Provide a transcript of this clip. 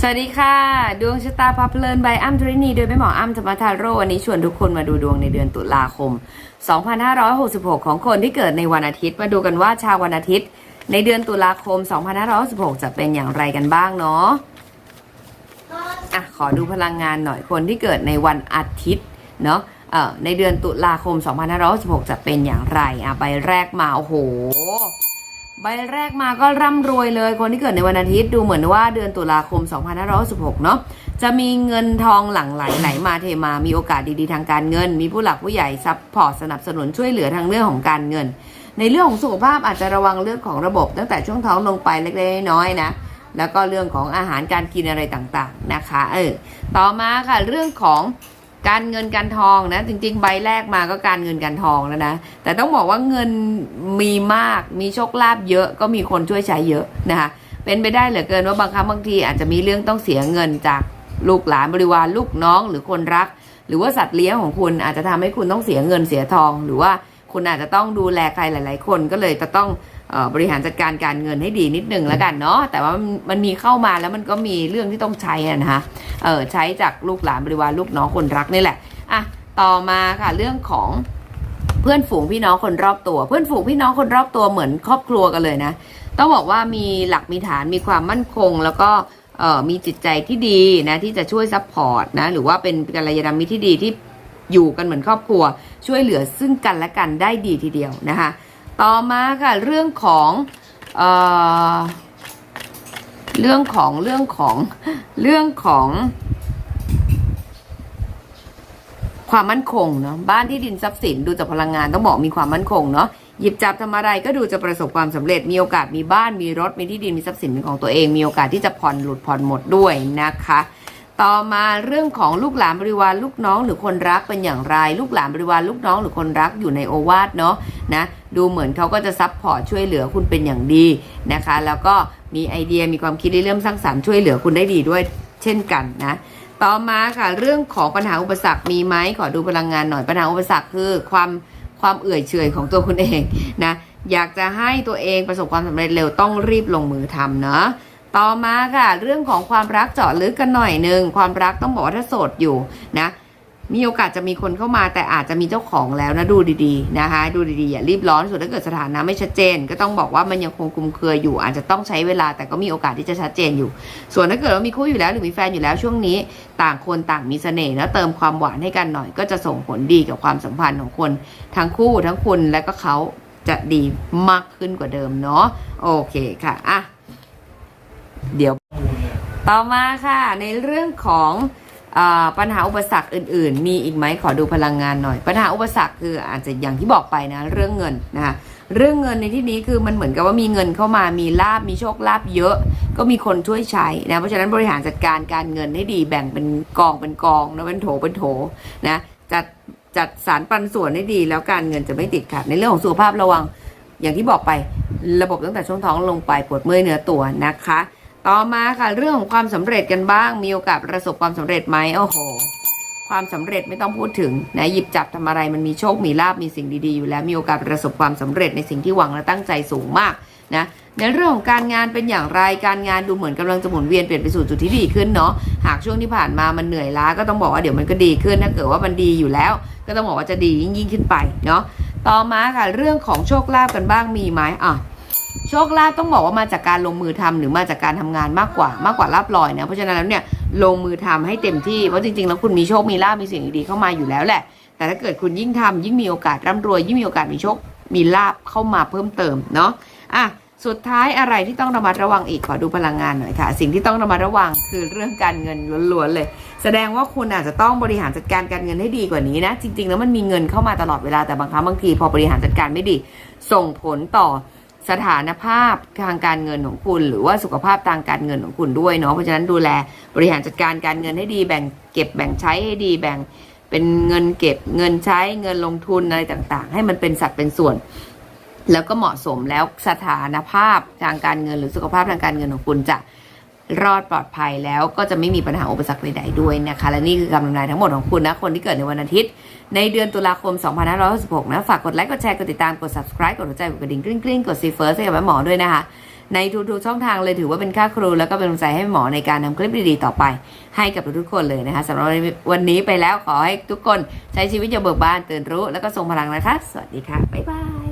สวัสดีค่ะ ดวงชะตาพับเพลินใบอ้ำทรินีโดยแม่หมออ้ำธรรมทาโรวันนี้ชวนทุกคนมาดูดวงในเดือนตุลาคม 2566 ของคนที่เกิดในวันอาทิตย์ มาดูกันว่าชาววันอาทิตย์ ในเดือนตุลาคม 2566 จะเป็นอย่างไรกันบ้างเนาะอะขอดูพลังงานหน่อยคนที่เกิดในวันอาทิตย์เนาะเอ่อในเดือนตุลาคม 2566 จะเป็นอย่างไรอะใบแรกมาโอ้โห ใบแรกมาก็ร่ำรวยเลย คนที่เกิดในวันอาทิตย์ดูเหมือนว่าเดือนตุลาคม 2566 เนาะจะมีเงินทองหลั่งไหลไหลมาเทมา มีโอกาสดีๆทางการเงิน มีผู้หลักผู้ใหญ่ซัพพอร์ตสนับสนุนช่วยเหลือทางเรื่องของการเงิน ในเรื่องของสุขภาพอาจจะระวังเรื่องของระบบ ตั้งแต่ช่วงท้องลงไปเล็กๆน้อยๆนะแล้วก็เรื่องของอาหารการกินอะไรต่างๆนะคะ เออต่อมาค่ะเรื่องของ การเงินการทองนะจริงๆ ใบแรกมาก็การเงินการทองแล้วนะ แต่ต้องบอกว่าเงินมีมากมีโชคลาภเยอะก็มีคนช่วยใช้เยอะนะคะเป็นไปได้เหลือเกินว่าบางครั้งบางทีอาจจะมีเรื่องต้องเสียเงินจากลูกหลานบริวารลูกน้องหรือคนรัก หรือว่าสัตว์เลี้ยงของคุณอาจจะทำให้คุณต้องเสียเงินเสียทอง หรือว่าคุณอาจจะต้องดูแลใครหลาย ๆ คนก็เลยจะต้อง บริหารจัดการการเงินให้ดีนิดนึงแล้วกันเนาะแต่ว่ามันมีเข้ามาแล้วมันก็มีเรื่องที่ต้องใช้นะคะเออใช้จากลูกหลานบริวารลูกน้องคนรักนี่แหละอะต่อมาค่ะเรื่องของเพื่อนฝูงพี่น้องคนรอบตัว เพื่อนฝูงพี่น้องคนรอบตัวเหมือนครอบครัวกันเลยนะต้องบอกว่ามีหลักมีฐานมีความมั่นคง แล้วก็มีจิตใจที่ดีนะที่จะช่วยซัพพอร์ตนะหรือว่าเป็นกัลยาณมิตรที่ดีที่อยู่กันเหมือนครอบครัว ช่วยเหลือซึ่งกันและกันได้ดีทีเดียวนะคะ ต่อมาค่ะเรื่องของเอ่อเรื่องของเรื่องของเรื่องของ ความมั่นคงเนาะบ้านที่ดินทรัพย์สินดูจากพลังงานต้องบอกมีความมั่นคงเนาะหยิบจับทำอะไรก็ดูจะประสบความสำเร็จมีโอกาสมีบ้านมีรถมีที่ดินมีทรัพย์สินเป็นของตัวเอง มีโอกาสที่จะผ่อนหลุดผ่อนหมดด้วยนะคะ ต่อมาเรื่องของลูกหลานบริวารลูกน้องหรือคนรักเป็นอย่างไร ลูกหลานบริวารลูกน้องหรือคนรักอยู่ในโอวาทเนาะนะ ดูเหมือนเขาก็จะซัพพอร์ตช่วยเหลือคุณเป็นอย่างดีนะคะ แล้วก็มีไอเดียมีความคิดที่เริ่มสร้างสรรค์ช่วยเหลือคุณได้ดีด้วยเช่นกันนะต่อมาค่ะเรื่องของปัญหาอุปสรรคมีไหมขอดูพลังงานหน่อยปัญหาอุปสรรคคือความความเอื่อยเฉยของตัวคุณเองนะอยากจะให้ตัวเองประสบความสำเร็จเร็วต้องรีบลงมือทำเนาะต่อมาค่ะเรื่องของความรักเจาะลึกกันหน่อยหนึ่งความรักต้องบอกว่าถ้าโสดอยู่นะ มีโอกาสจะมีคนเข้ามาแต่อาจจะมีเจ้าของแล้วนะดูดีๆนะคะ ดูดีๆอย่ารีบร้อนส่วนถ้าเกิดสถานะไม่ชัดเจน ก็ต้องบอกว่ามันยังคงคลุมเครืออยู่ อาจจะต้องใช้เวลาแต่ก็มีโอกาสที่จะชัดเจนอยู่ ส่วนถ้าเกิดว่ามีคู่อยู่แล้วหรือมีแฟนอยู่แล้วช่วงนี้ ต่างคนต่างมีเสน่ห์แล้วเติมความหวานให้กันหน่อย ก็จะส่งผลดีกับความสัมพันธ์ของคน ทั้งคู่ทั้งคุณและก็เขาจะดีมากขึ้นกว่าเดิมเนาะโอเคค่ะอะเดี๋ยวต่อมาค่ะในเรื่องของ ปัญหาอุปสรรคอื่น ๆ มีอีกไหมขอดูพลังงานหน่อย ปัญหาอุปสรรคคืออาจจะอย่างที่บอกไปนะ เรื่องเงินนะคะเรื่องเงินในที่นี้คือมันเหมือนกับว่ามีเงินเข้ามามีลาบมีโชคลาภเยอะ ก็มีคนช่วยใช้นะเพราะฉะนั้นบริหารจัดการการเงินให้ดีแบ่งเป็นกองเป็นกองนะเป็นโถเป็นโถนะจัดจัดสารปันส่วนให้ดี แล้วการเงินจะไม่ติดขัดในเรื่องของสุขภาพระวังอย่างที่บอกไประบบตั้งแต่ช่วงท้องลงไปปวดเมื่อยเนื้อตัวนะคะ ต่อมาค่ะเรื่องของความสำเร็จกันบ้าง มีโอกาสประสบความสำเร็จไหมโอ้โห ความสำเร็จไม่ต้องพูดถึงนะหยิบจับทำอะไรมันมีโชคมีลาบมีสิ่งดีๆอยู่แล้วมีโอกาสประสบความสำเร็จในสิ่งที่หวังและตั้งใจสูงมากนะในเรื่องของการงานเป็นอย่างไรการงานดูเหมือนกำลังจะหมุนเวียนเปลี่ยนไปสู่จุดที่ดีขึ้นเนาะหากช่วงที่ผ่านมามันเหนื่อยล้าก็ต้องบอกว่าเดี๋ยวมันก็ดีขึ้นถ้าเกิดว่ามันดีอยู่แล้ว ก็ต้องบอกว่าจะดียิ่งยิ่งขึ้นไปเนาะต่อมาค่ะเรื่องของโชคลาภกันบ้างมีไหมอะ โชคลาภต้องบอกว่ามาจากการลงมือทำหรือมาจากการทำงานมากกว่ามากกว่าลาบลอยนะเพราะฉะนั้นแล้วเนี่ยลงมือทำให้เต็มที่เพราะจริงๆแล้วคุณมีโชคมีลาภมีสิ่งดีๆเข้ามาอยู่แล้วแหละ แต่ถ้าเกิดคุณยิ่งทำยิ่งมีโอกาสร่ำรวยยิ่งมีโอกาสมีโชคมีลาภเข้ามาเพิ่มเติมเนาะอะสุดท้ายอะไรที่ต้องระมัดระวังอีกขอดูพลังงานหน่อยค่ะ สิ่งที่ต้องระมัดระวังคือเรื่องการเงินล้วนๆเลย แสดงว่าคุณอาจจะต้องบริหารจัดการการเงินให้ดีกว่านี้นะ จริง ๆ แล้วมันมีเงินเข้ามาตลอดเวลาแต่บางครั้งบางทีพอบริหารจัดการไม่ดี ส่งผลต่อ สถานภาพทางการเงินของคุณ หรือว่าสุขภาพทางการเงินของคุณด้วยเนาะเพราะฉะนั้นดูแลบริหารจัดการการเงินให้ดี แบ่งเก็บแบ่งใช้ให้ดีแบ่งเป็นเงินเก็บเงินใช้เงินลงทุนอะไรต่างๆ ให้มันเป็นสัดเป็นส่วน แล้วก็เหมาะสมแล้วสถานภาพทางการเงินหรือสุขภาพทางการเงินของคุณจะ รอดปลอดภัยแล้วก็จะไม่มีปัญหาอุปสรรคใดๆด้วยนะคะ และนี่คือคำทำนายทั้งหมดของคุณนะ คนที่เกิดในวันอาทิตย์ ในเดือนตุลาคม 2566 นะ ฝากกดไลค์ กดแชร์ กดติดตาม กด subscribe กดหัวใจ กดกระดิ่งกริ๊งๆ กดซีเฟิร์สให้กับแม่หมอด้วยนะคะ ในทุกๆช่องทางเลยถือว่าเป็นค่าครู แล้วก็เป็นกำลังใจให้หมอในการทำคลิปดีๆต่อไป ให้กับทุกๆคนเลยนะคะสำหรับวันนี้ไปแล้วขอให้ทุกคนใช้ชีวิตอย่างเบิกบานตื่นรู้ แล้วก็ทรงพลังนะคะ สวัสดีค่ะบ๊ายบาย